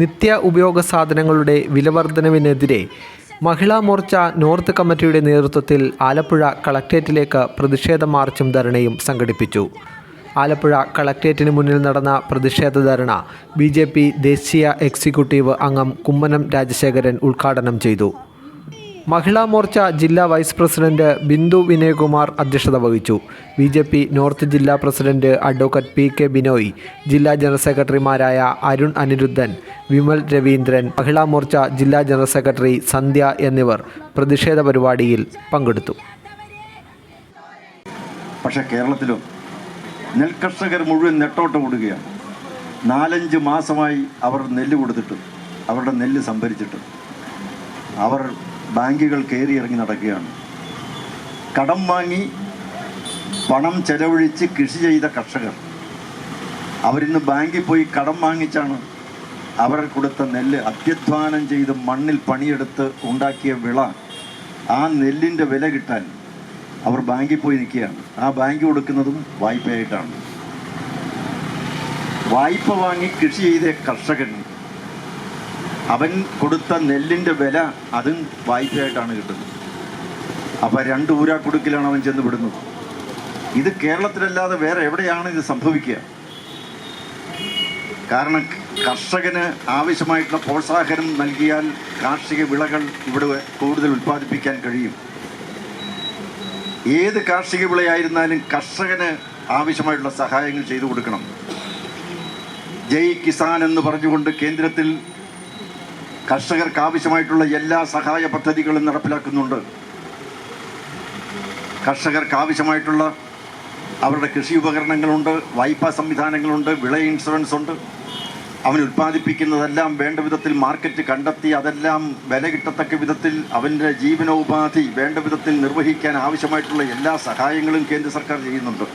നിത്യ ഉപയോഗ സാധനങ്ങളുടെ വിലവർധനവിനെതിരെ മഹിളാ മോർച്ച നോർത്ത് കമ്മിറ്റിയുടെ നേതൃത്വത്തിൽ ആലപ്പുഴ കളക്ട്രേറ്റിലേക്ക് പ്രതിഷേധ മാർച്ചും ധരണയും സംഘടിപ്പിച്ചു. ആലപ്പുഴ കളക്ട്രേറ്റിന് മുന്നിൽ നടന്ന പ്രതിഷേധ ധരണ ബി ദേശീയ എക്സിക്യൂട്ടീവ് അംഗം കുമ്മനം രാജശേഖരൻ ഉദ്ഘാടനം ചെയ്തു. മഹിളാ മോർച്ച ജില്ലാ വൈസ് പ്രസിഡന്റ് ബിന്ദു വിനയകുമാർ അധ്യക്ഷത വഹിച്ചു. ബി ജെ പി നോർത്ത് ജില്ലാ president advocate P K Binoy ജില്ലാ ജനറൽ സെക്രട്ടറിമാരായ അരുൺ അനിരുദ്ധൻ വിമൽ രവീന്ദ്രൻ മഹിളാ മോർച്ച ജില്ലാ ജനറൽ സെക്രട്ടറി സന്ധ്യ എന്നിവർ പ്രതിഷേധ പരിപാടിയിൽ പങ്കെടുത്തു. പക്ഷേ കേരളത്തിലും നെൽകർഷകർ മുഴുവൻ നെട്ടോട്ട് ഓടുകയാണ്. നാലഞ്ച് മാസമായി അവർ നെല്ല് കൊടുത്തിട്ട് അവരുടെ നെല്ല് സംഭരിച്ചിട്ട്. അവർ ബാങ്കുകൾ കയറി ഇറങ്ങി നടക്കുകയാണ്. കടം വാങ്ങി പണം ചെലവഴിച്ച് കൃഷി ചെയ്ത കർഷകർ. അവരിന്ന് ബാങ്കിൽ പോയി കടം വാങ്ങിച്ചാണ് അവർ കൊടുത്ത നെല്ല് അത്യധ്വാനം ചെയ്ത് മണ്ണിൽ പണിയെടുത്ത് ഉണ്ടാക്കിയ വിള ആ നെല്ലിന്റെ വില കിട്ടാൻ അവർ ബാങ്കിൽ പോയി നിൽക്കുകയാണ്. ആ ബാങ്ക് കൊടുക്കുന്നതും വായ്പയായിട്ടാണ്. വായ്പ വാങ്ങി കൃഷി ചെയ്ത കർഷകൻ അവൻ കൊടുത്ത നെല്ലിന്റെ വില അതും വായ്പയായിട്ടാണ് കിട്ടുന്നത്. അപ്പം രണ്ട് ഊരാ കൊടുക്കലാണ് അവൻ ചെന്ന് വിടുന്നത് ഇത് കേരളത്തിലല്ലാതെ വേറെ എവിടെയാണ് ഇത് സംഭവിക്കുക? കാരണം കർഷകന് ആവശ്യമായിട്ടുള്ള പ്രോത്സാഹനം നൽകിയാൽ കാർഷിക വിളകൾ ഇവിടെ കൂടുതൽ ഉൽപ്പാദിപ്പിക്കാൻ കഴിയും. ഏത് കാർഷിക വിളയായിരുന്നാലും കർഷകന് ആവശ്യമായിട്ടുള്ള സഹായങ്ങൾ ചെയ്തു കൊടുക്കണം. ജയ് കിസാൻ എന്ന് പറഞ്ഞുകൊണ്ട് കേന്ദ്രത്തിൽ കർഷകർക്ക് ആവശ്യമായിട്ടുള്ള എല്ലാ സഹായ പദ്ധതികളും നടപ്പിലാക്കുന്നുണ്ട്. കർഷകർക്ക് ആവശ്യമായിട്ടുള്ള അവരുടെ കൃഷി ഉപകരണങ്ങളുണ്ട് വായ്പാ സംവിധാനങ്ങളുണ്ട് വിള ഇൻഷുറൻസ് ഉണ്ട് അവൻ ഉൽപ്പാദിപ്പിക്കുന്നതെല്ലാം വേണ്ട വിധത്തിൽ മാർക്കറ്റ് കണ്ടെത്തി അതെല്ലാം വില കിട്ടത്തക്ക വിധത്തിൽ അവന്റെ ജീവനോപാധി വേണ്ട വിധത്തിൽ നിർവഹിക്കാൻ ആവശ്യമായിട്ടുള്ള എല്ലാ സഹായങ്ങളും കേന്ദ്ര സർക്കാർ ചെയ്യുന്നുണ്ട്.